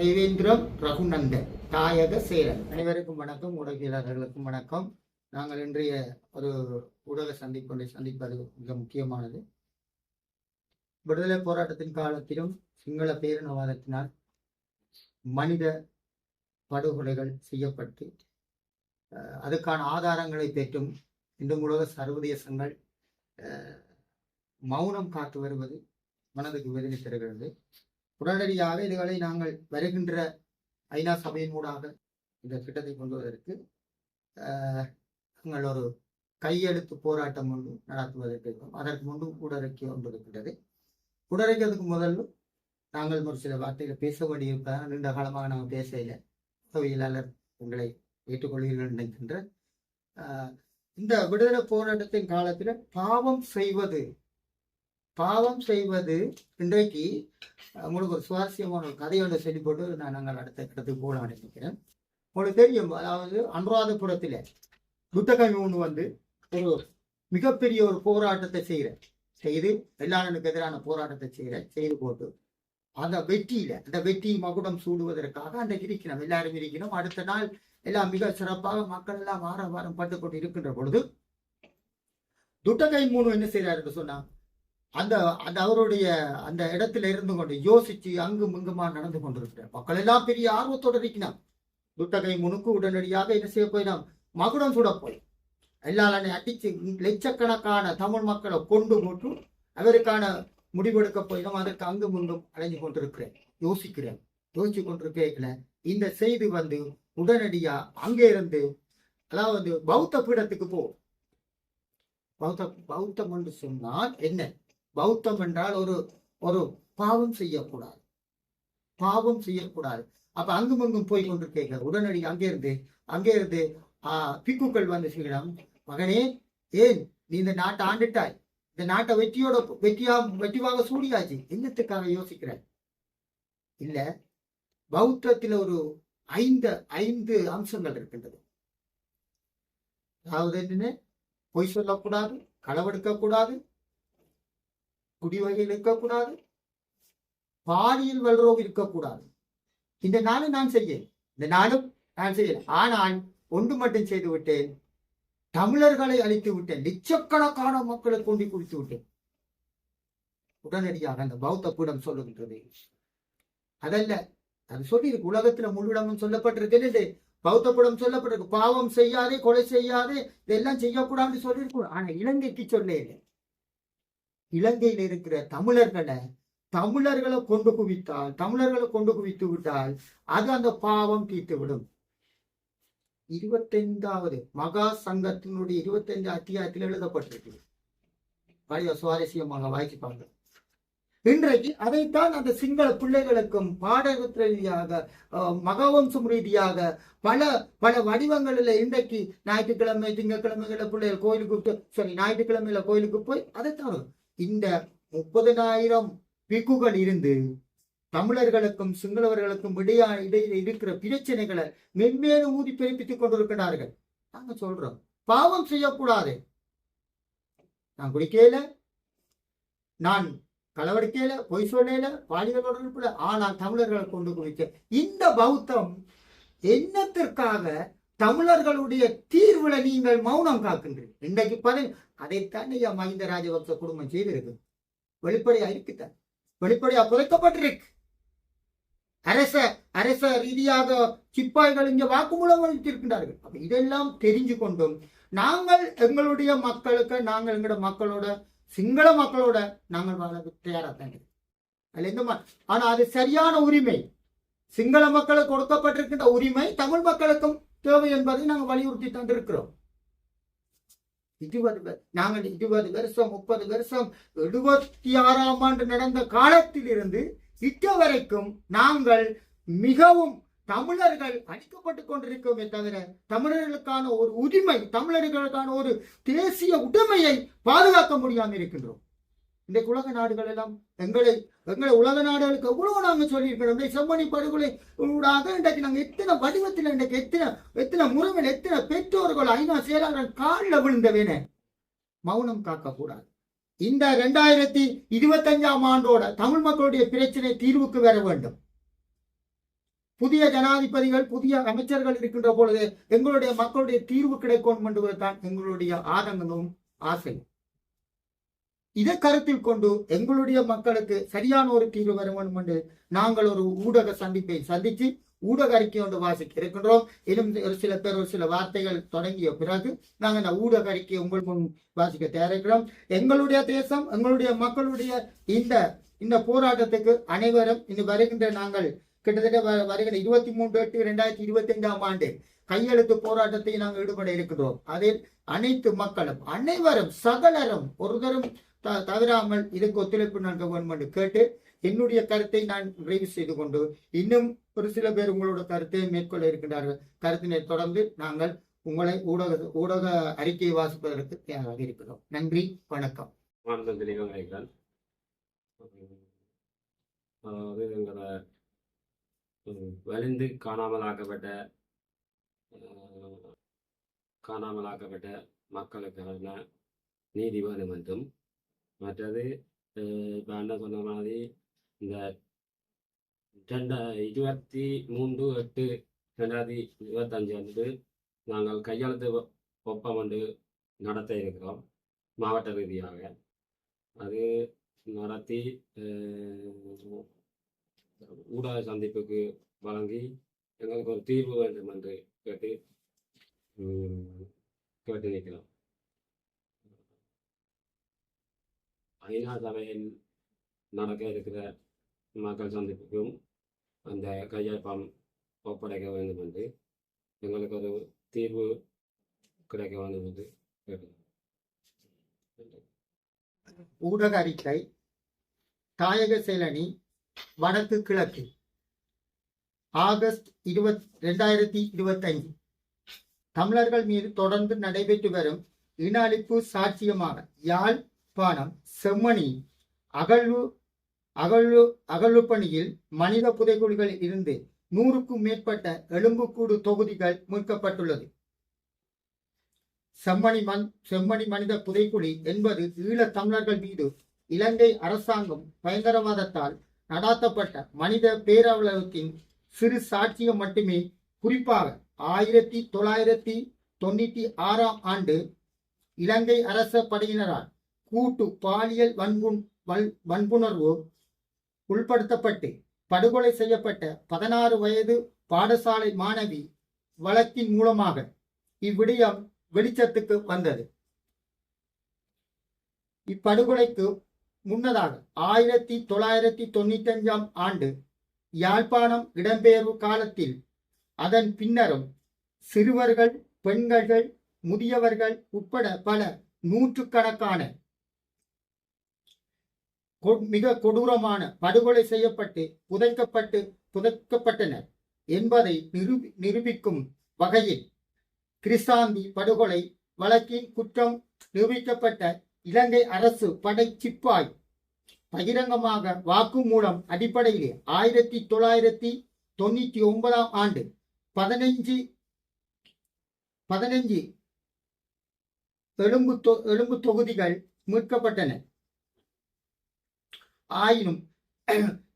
தெய்வேந்திரம் ரகுநந்தன் தாயக சேரன். அனைவருக்கும் வணக்கம். ஊடகவியலாளர்களுக்கும் வணக்கம். நாங்கள் இன்றைய ஒரு ஊடக சந்திப்பொன்றை சந்திப்பது மிக முக்கியமானது. விடுதலை போராட்டத்தின் காலத்திலும் சிங்கள பேரினவாதத்தினால் மனித படுகொலைகள் செய்யப்பட்டு அஹ், அதுக்கான ஆதாரங்களை பெற்றும் இன்றும் உலக சர்வதேசங்கள் மௌனம் காத்து வருவது மனதுக்கு வேதனை தருகிறது உடனடியாக இதுகளை நாங்கள் வருகின்ற ஐநா சபையின் ஊடாக இந்த திட்டத்தை கொண்டு வருவதற்கு நாங்கள் ஒரு கையெழுத்து போராட்டம் ஒன்று நடத்துவதற்கு இருக்கிறோம். அதற்கு முன்பு கூடறிக்கை ஒன்று இருக்கின்றது. முதல்ல நாங்கள் ஒரு சில வார்த்தைகள் பேச வேண்டியிருப்பதால் நீண்ட காலமாக நாங்கள் பேசல உதவியலாளர் உங்களை ஏற்றுக்கொள்வீர்கள் நினைக்கின்ற இந்த விடுதலை போராட்டத்தின் காலத்தில் பாவம் செய்வது பாவம் செய்வது இன்றைக்கு உங்களுக்கு ஒரு சுவாரஸ்யமான ஒரு கதை சொல்லி போட்டு நான் நாங்கள் அடுத்த இடத்துக்கு போகலாம் நினைக்கிறேன். உங்களுக்கு தெரியும் அதாவது அனுராதபுரத்தில் புத்தகம் ஒன்று வந்து ஒரு மிகப்பெரிய ஒரு போராட்டத்தை செய்கிற செய்து வெள்ளாளனுக்கு எதிரான போராட்டத்தை செய்கிற செய்து போட்டு அந்த வெற்றியில அந்த வெற்றி மகுடம் சூடுவதற்காக அந்த இருக்கணும் எல்லாரும் இருக்கணும் அடுத்த நாள் எல்லாம் மிக சிறப்பாக மக்கள் எல்லாம் வாரம் வாரம் பட்டு கொண்டு இருக்கின்ற பொழுது துட்டகை மூணு என்ன செய்யறாரு சொன்னா அந்த அந்த அவருடைய அந்த இடத்துல இருந்து கொண்டு யோசிச்சு அங்கும் இங்குமா நடந்து கொண்டிருக்கிறார். மக்கள் எல்லாம் பெரிய ஆர்வத்தோடு இருக்கிறான் துட்டகை முனுக்கு உடனடியாக என்ன செய்ய போயினான் மகுடம் சுட போய். எல்லாரும் அடிச்சு லட்சக்கணக்கான தமிழ் மக்களை கொண்டு போட்டு அவருக்கான முடிவெடுக்க போயிடும் அதற்கு அங்கும் இங்கும் அலைஞ்சு கொண்டிருக்கிறேன். யோசிக்கிறேன். யோசிச்சு கொண்டிருக்கல இந்த செய்தி வந்து உடனடியா அங்கே இருந்து அதாவது பௌத்த பீடத்துக்கு போ. பௌத்த பௌத்தம் என்று சொன்னால் என்ன? பௌத்தம் என்றால் ஒரு ஒரு பாவம் செய்யக்கூடாது. பாவம் செய்யக்கூடாது. அப்ப அங்கும் அங்கும் போய் கொண்டிருக்கீங்க உடனடி அங்கே இருந்து அங்கே இருந்து ஆஹ் பிக்குக்கள் வந்து செய்யலாம் மகனே ஏன் நீ இந்த நாட்டை ஆண்டுட்டாய்? இந்த நாட்டை வெற்றியோட வெற்றியா வெற்றிவாக சூடியாச்சு. என்னத்துக்காக யோசிக்கிற? இல்ல பௌத்தத்துல ஒரு ஐந்து ஐந்து அம்சங்கள் இருக்கின்றது. அதாவது என்னன்னு? பொய் சொல்லக்கூடாது களவெடுக்க கூடாது குடிவகையில் இருக்கக்கூடாது. பாலியல் வல்றோம் இருக்கக்கூடாது. இந்த நாளும் நான் செய்யேன். இந்த நாளும் நான் செய்யல. ஆனால் ஒன்று மட்டும் செய்து விட்டேன். தமிழர்களை அழித்து விட்டேன். லட்சக்கணக்கான மக்களை கொண்டு குடித்து விட்டேன். உடனடியாக அந்த பௌத்த பீடம் சொல்லுகின்றது. அதல்ல அது சொல்லியிருக்கு. உலகத்துல முழுடமும் சொல்லப்பட்டிருக்கு பௌத்த பீடம் சொல்லப்பட்டிருக்கு. பாவம் செய்யாதே கொலை செய்யாதே இதெல்லாம் செய்யக்கூடாதுன்னு சொல்லியிருக்கும் ஆனா இலங்கைக்கு சொல்ல இல்லை இலங்கையில் இருக்கிற தமிழர்களை தமிழர்களை கொண்டு குவித்தால் தமிழர்களை கொண்டு குவித்து விட்டால் அது அந்த பாவம் தீர்த்து விடும் இருபத்தைந்தாவது மகா சங்கத்தினுடைய இருபத்தைந்து அத்தியாயத்தில் எழுதப்பட்டிருக்கு. பழைய சுவாரஸ்யமாக வாய்ச்சிப்பாங்க இன்றைக்கு அதைத்தான் அந்த சிங்கள பிள்ளைகளுக்கும் பாடகத்திர ரீதியாக அஹ், மகாவம்சம் ரீதியாக பல பல வடிவங்களில் இன்றைக்கு ஞாயிற்றுக்கிழமை திங்கட்கிழமைகள பிள்ளைகள் கோயிலுக்கு சாரி ஞாயிற்றுக்கிழமையில கோயிலுக்கு போய் அதைத்தான் இந்த முப்பதனாயிரம் பிக்குகள் இருந்து தமிழர்களுக்கும் சிங்களவர்களுக்கும் இடையா இடையில இருக்கிற பிரச்சனைகளை மென்மேலும் ஊதி பிறப்பித்துக் கொண்டிருக்கிறார்கள். நாங்க சொல்றோம் பாவம் செய்யக்கூடாது. நான் குடிக்கல நான் களவெடுக்கல பொய் சொல்லல பாலியல் தொடர்புல ஆனால் தமிழர்களை கொண்டு குடிக்க இந்த பௌத்தம் என்னத்திற்காக தமிழர்களுடைய தீர்வுல நீங்கள் மௌனம் காக்கின்றீர்கள். இன்றைக்கு பதவி அதைத்தான் ஐயா மஹிந்த ராஜபக்ச குடும்பம் செய்திருக்கு வெளிப்படையா இருக்குத்தான். வெளிப்படையா புதைக்கப்பட்டிருக்கு. அரச அரச ரீதியாக சிப்பாய்கள் இங்க வாக்குமூலம் அளித்திருக்கின்றார்கள். அப்ப இதெல்லாம் தெரிஞ்சு கொண்டும் நாங்கள் எங்களுடைய மக்களுக்கு நாங்கள் எங்களோட மக்களோட சிங்கள மக்களோட நாங்கள் வாழ தயாராக அதுல எந்த ஆனா அது சரியான உரிமை. சிங்கள மக்களுக்கு கொடுக்கப்பட்டிருக்கின்ற உரிமை தமிழ் மக்களுக்கும் தேவை என்பதை நாங்கள் வலியுறுத்தி தந்திருக்கிறோம். இருபது நாங்கள் இருபது வருஷம் முப்பது வருஷம் எழுபத்தி ஆறாம் ஆண்டு நடந்த காலத்திலிருந்து இட்ட வரைக்கும் நாங்கள் மிகவும் தமிழர்கள் அழிக்கப்பட்டு கொண்டிருக்கோமே தவிர தமிழர்களுக்கான ஒரு உரிமை தமிழர்களுக்கான ஒரு தேசிய உடைமையை பாதுகாக்க முடியாமல் இருக்கின்றோம். இன்றைக்கு உலக நாடுகள் எல்லாம் எங்களை எங்களை உலக நாடுகளுக்கு எவ்வளவு நாங்கள் சொல்லியிருக்கிறோம். இந்த செம்மணி படுகொலை ஊடாக இன்றைக்கு நாங்கள் எத்தனை வடிவத்தில் இன்றைக்கு எத்தனை எத்தனை முறைகள் எத்தனை பெற்றோர்கள் ஐநா செயலாளர்கள் காலில் விழுந்தவேன மௌனம் காக்கக்கூடாது. இந்த ரெண்டாயிரத்தி இருபத்தஞ்சாம் ஆண்டோட தமிழ் மக்களுடைய பிரச்சனை தீர்வுக்கு வர வேண்டும். புதிய ஜனாதிபதிகள் புதிய அமைச்சர்கள் இருக்கின்ற பொழுது எங்களுடைய மக்களுடைய தீர்வு கிடைக்கும் என்பதுதான் எங்களுடைய ஆதங்கமும் ஆசை இதை கருத்தில் கொண்டு எங்களுடைய மக்களுக்கு சரியான ஒரு தீர்வு வர வேண்டும் என்று நாங்கள் ஒரு ஊடக சந்திப்பை சந்தித்து ஊடக அறிக்கை ஒன்று வாசிக்க இருக்கின்றோம். இன்னும் ஒரு சில பேர் ஒரு சில வார்த்தைகள் தொடங்கிய பிறகு நாங்கள் இந்த ஊடக அறிக்கையை உங்கள் முன் வாசிக்க தயாரிக்கிறோம். எங்களுடைய தேசம் எங்களுடைய மக்களுடைய இந்த இந்த போராட்டத்துக்கு அனைவரும் இன்று வருகின்ற நாங்கள் கிட்டத்தட்ட வ- வருகிற இருபத்தி மூன்று எட்டு இரண்டாயிரத்தி இருபத்தி ஐந்தாம் ஆண்டு கையெழுத்து போராட்டத்தை நாங்கள் ஈடுபட இருக்கின்றோம். அதில் அனைத்து மக்களும் அனைவரும் சகலரும் ஒருதரும் த- தவறாமல் இதுக்கு ஒத்துழைப்பு நல்க வேண்டும் என்று கேட்டு என்னுடைய கருத்தை நான் நிறைவு செய்து கொண்டு இன்னும் ஒரு சில பேர் உங்களோட கருத்தை மேற்கொள்ள இருக்கின்றார்கள். கருத்தினை தொடர்ந்து நாங்கள் உங்களை ஊடக ஊடக அறிக்கையை வாசிப்பதற்கு தயாராக இருக்கிறோம். நன்றி வணக்கம். வலிந்து காணாமலாக்கப்பட்ட காணாமலாக்கப்பட்ட மக்களுக்கான நீதி வந்தும் மற்றது இப்போ என்ன சொன்ன மாதிரி இந்த ரெண்ட இருபத்தி மூன்று எட்டு ரெண்டாயிரத்தி இருபத்தஞ்சு அன்று நாங்கள் கையெழுத்து ஒப்பம் ஒன்று நடத்த இருக்கிறோம் மாவட்ட ரீதியாக. அது நடத்தி ஊடக சந்திப்புக்கு வழங்கி எங்களுக்கு ஒரு தீர்வு வேண்டும் என்று கேட்டு கேட்டு நிற்கிறோம். ஐநா சபையில் நடக்க இருக்கிற மக்கள் சந்திப்புக்கும் அந்த கையொப்பம் ஒப்படைக்க வேண்டும் என்று எங்களுக்கு ஒரு தீர்வு கிடைக்க வேண்டும் என்று ஊடக அறிக்கை தாயக செயலணி வடக்கு கிழக்கு ஆகஸ்ட் இருபத் ரெண்டாயிரத்தி இருபத்தைந்து. தமிழர்கள் மீது தொடர்ந்து நடைபெற்று வரும் இன அழிப்பு சாட்சியமாக யாழ் யாழ்ப்பாணம் செம்மணி. அகழ்வு அகழ்வு அகழ்வு பணியில் மனித புதைகுழிகளில் இருந்து நூறுக்கும் மேற்பட்ட எலும்புக்கூடு தொகுதிகள் மீட்கப்பட்டுள்ளது. செம்மணி மண் செம்மணி மனித புதைக்குழி என்பது ஈழத் தமிழர்கள் மீது இலங்கை அரசாங்கம் பயங்கரவாதத்தால் நடாத்தப்பட்ட மனித பேரவலகத்தின் சிறு சாட்சியம் மட்டுமே. குறிப்பாக ஆயிரத்தி தொள்ளாயிரத்தி தொண்ணூத்தி ஆறாம் ஆண்டு இலங்கை அரச படையினரால் கூட்டு பாலியல் வன்புண் வன்புணர்வு உள்படுத்தப்பட்டு படுகொலை செய்யப்பட்ட பதினாறு வயது பாடசாலை மாணவி வழக்கின் மூலமாக இவ்விடயம் வெளிச்சத்துக்கு வந்தது. இப்படுகொலைக்கு முன்னதாக ஆயிரத்தி தொள்ளாயிரத்தி தொண்ணூத்தி அஞ்சாம் ஆண்டு யாழ்ப்பாணம் இடம்பெயர்வு காலத்தில் அதன் பின்னரும் சிறுவர்கள் பெண்கள் முதியவர்கள் உட்பட பல நூற்றுக்கணக்கான மிக கொடூரமான படுகொலை செய்யப்பட்டு புதைக்கப்பட்டு புதைக்கப்பட்டனர் என்பதை நிரூபி நிரூபிக்கும் வகையில் கிறிஸ்தாந்தி படுகொலை வழக்கின் குற்றம் நிரூபிக்கப்பட்ட இலங்கை அரசு படை சிப்பாய் பகிரங்கமாக வாக்குமூலம் அடிப்படையில் ஆயிரத்தி தொள்ளாயிரத்தி தொண்ணூத்தி ஒன்பதாம் ஆண்டு பதினைஞ்சு பதினைஞ்சு எலும்பு தொ- எலும்பு தொகுதிகள் மீட்கப்பட்டன. ஆயினும்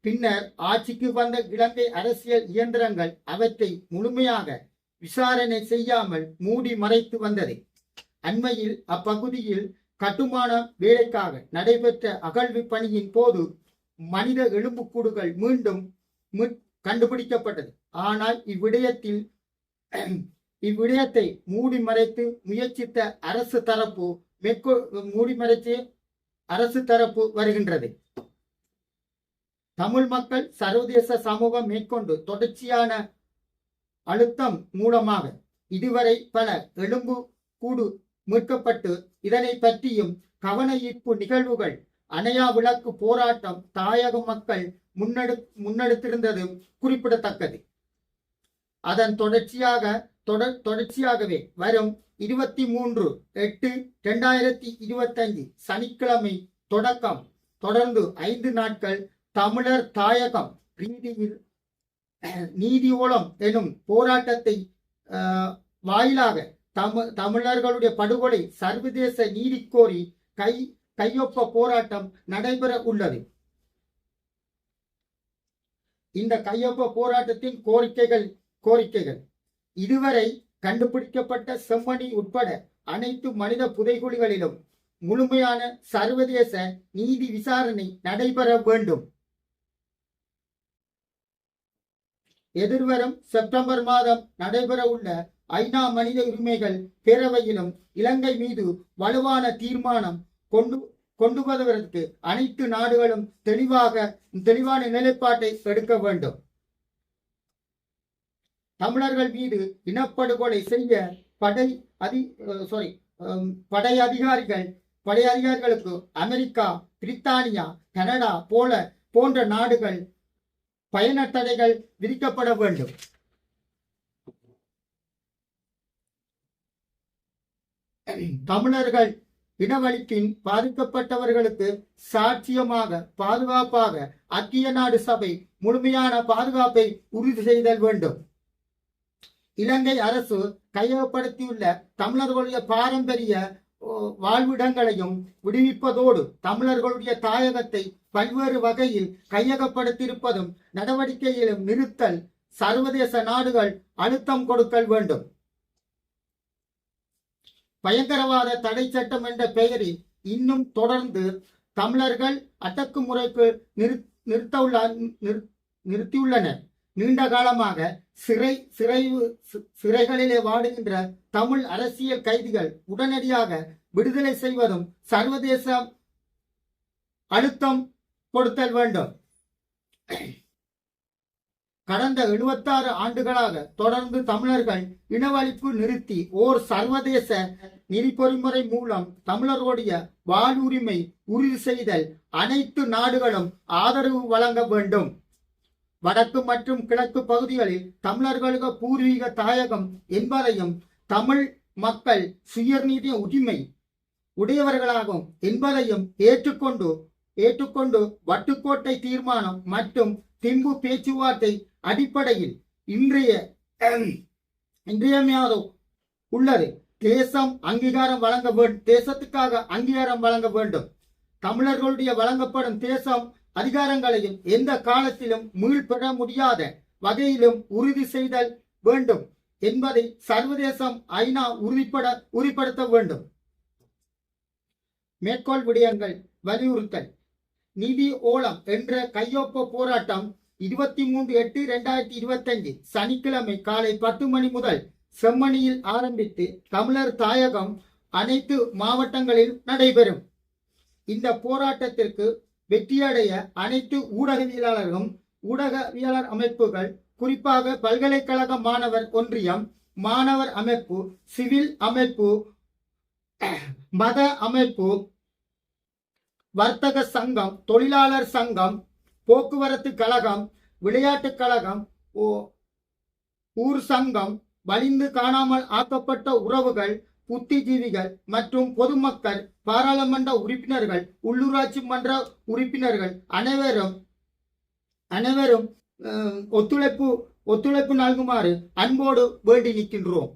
பின்னர் ஆட்சிக்கு வந்த இலங்கை அரசியல் இயந்திரங்கள் அவற்றை முழுமையாக விசாரணை செய்யாமல் மூடி மறைத்து வந்தது. அண்மையில் அப்பகுதியில் கட்டுமான வேலைக்காக நடைபெற்ற அகழ்வு பணியின் போது மனித எலும்புக்கூடுகள் மீண்டும் கண்டுபிடிக்கப்பட்டது. ஆனால் இவ்விடயத்தில் இவ்விடயத்தை மூடி மறைத்து முயற்சித்த அரசு தரப்பு மேற்கொ மூடி மறைத்து அரசு தரப்பு வருகின்றது. தமிழ் மக்கள் சர்வதேச சமூகம் மேற்கொண்டு தொடர்ச்சியான அழுத்தம் மூலமாக இதுவரை பல எலும்பு கூடு மீட்கப்பட்டு இதனை பற்றியும் கவன ஈர்ப்பு நிகழ்வுகள் அணையா விளக்கு போராட்டம் தாயக மக்கள் முன்னெடு முன்னெடுத்திருந்தது குறிப்பிடத்தக்கது. அதன் தொடர்ச்சியாக தொடர் தொடர்ச்சியாகவே வரும் இருபத்தி மூன்று எட்டு இரண்டாயிரத்தி இருபத்தஞ்சு சனிக்கிழமை தொடக்கம். தொடர்ந்து ஐந்து நாட்கள் தமிழர் தாயகம் ரீதியில் நீதியோளம் எனும் போராட்டத்தை ஆஹ், வாயிலாக தமி தமிழர்களுடைய படுகொலை சர்வதேச நீதி கோரி கை கையொப்ப போராட்டம் நடைபெற உள்ளது. இந்த கையொப்ப போராட்டத்தின் கோரிக்கைகள் கோரிக்கைகள். இதுவரை கண்டுபிடிக்கப்பட்ட செம்மணி உட்பட அனைத்து மனித புதைகுழிகளிலும் முழுமையான சர்வதேச நீதி விசாரணை நடைபெற வேண்டும். எதிர்வரும் செப்டம்பர் மாதம் நடைபெற உள்ள ஐநா மனித உரிமைகள் பேரவையிலும் இலங்கை மீது வலுவான தீர்மானம் கொண்டு கொண்டு வருவதற்கு அனைத்து நாடுகளும் தெளிவாக தெளிவான நிலைப்பாட்டை எடுக்க வேண்டும். தமிழர்கள் மீது இனப்படுகொலை செய்ய படை அதி சாரி படை அதிகாரிகள் படை அதிகாரிகளுக்கு அமெரிக்கா பிரித்தானியா கனடா போல போன்ற நாடுகள் பயண தடைகள் விதிக்கப்பட வேண்டும். தமிழர்கள் இனவழிப்பின் பாதிக்கப்பட்டவர்களுக்கு சாட்சியமாக பாதுகாப்பாக ஐக்கிய நாடு சபை முழுமையான பாதுகாப்பை உறுதி செய்தல் வேண்டும். இலங்கை அரசு கையகப்படுத்தியுள்ள தமிழர்களுடைய பாரம்பரிய வாழ்விடங்களையும் விடுவிப்பதோடு தமிழர்களுடைய தாயகத்தை பல்வேறு வகையில் கையகப்படுத்தியிருப்பதும் நடவடிக்கையிலும் நிறுத்தல் சர்வதேச நாடுகள் அழுத்தம் கொடுக்கல் வேண்டும். பயங்கரவாத தடை சட்டம் என்ற பெயரில் இன்னும் தொடர்ந்து தமிழர்கள் அடக்குமுறைக்கு நிறு நிறுத்தவுள்ள நிறு- நிறுத்தியுள்ளனர். நீண்ட காலமாக சிறை சிறைவு சிறைகளிலே வாடுகின்ற தமிழ் அரசியல் கைதிகள் உடனடியாக விடுதலை செய்வதும் சர்வதேச அழுத்தம் கொடுத்தல் வேண்டும். கடந்த 76 ஆண்டுகளாக தொடர்ந்து தமிழர்கள் இனவழிப்பு நிறுத்தி ஓர் சர்வதேச நெறிப்பொறிமுறை மூலம் தமிழர்களுடைய வாழ்வுரிமை உறுதி செய்தல் அனைத்து நாடுகளும் ஆதரவு வழங்க வேண்டும். வடக்கு மற்றும் கிழக்கு பகுதிகளில் தமிழர்களுக்கு பூர்வீக தாயகம் என்பதையும் தமிழ் மக்கள் சுயநீதிய உரிமை உடையவர்களாகும் என்பதையும் ஏற்றுக்கொண்டு ஏற்றுக்கொண்டு வட்டுக்கோட்டை தீர்மானம் மற்றும் திம்பு பேச்சுவார்த்தை அடிப்படையில் இன்றைய இன்றியமையாத உள்ளது. தேசம் அங்கீகாரம் வழங்க வேண்டும் தேசத்துக்காக அங்கீகாரம் வழங்க வேண்டும். தமிழர்களுடைய வழங்கப்படும் தேசம் அதிகாரங்களையும் எந்த காலத்திலும் மீள்பெற முடியாத வகையிலும் உறுதி செய்தல் வேண்டும் என்பதை சர்வதேசம் ஐநா உறுதிப்பட உறுதிப்படுத்த வேண்டும். மேற்கோள் விடயங்கள் வலியுறுத்தல். நிதி ஓலம் என்ற கையொப்ப போராட்டம் இருபத்தி மூன்று எட்டு இரண்டாயிரத்தி இருபத்தஞ்சு சனிக்கிழமை காலை பத்து மணி முதல் செம்மணியில் ஆரம்பித்து தமிழர் தாயகம் அனைத்து மாவட்டங்களில் நடைபெறும். இந்த போராட்டத்திற்கு வெற்றியடைய அனைத்து ஊடகவியலாளர்களும் ஊடகவியலாளர் அமைப்புகள் குறிப்பாக பல்கலைக்கழக மாணவர் ஒன்றியம் மாணவர் அமைப்பு சிவில் அமைப்பு மத அமைப்பு வர்த்தக சங்கம் தொழிலாளர் சங்கம் போக்குவரத்து கழகம் விளையாட்டுக் கழகம் ஓ- ஊர் சங்கம் வலிந்து காணாமல் ஆக்கப்பட்ட உறவுகள் புத்திஜீவிகள் மற்றும் பொதுமக்கள் பாராளுமன்ற உறுப்பினர்கள் உள்ளூராட்சி மன்ற உறுப்பினர்கள் அனைவரும் அனைவரும் ஒத்துழைப்பு ஒத்துழைப்பு நல்குமாறு அன்போடு வேண்டி நிற்கின்றோம்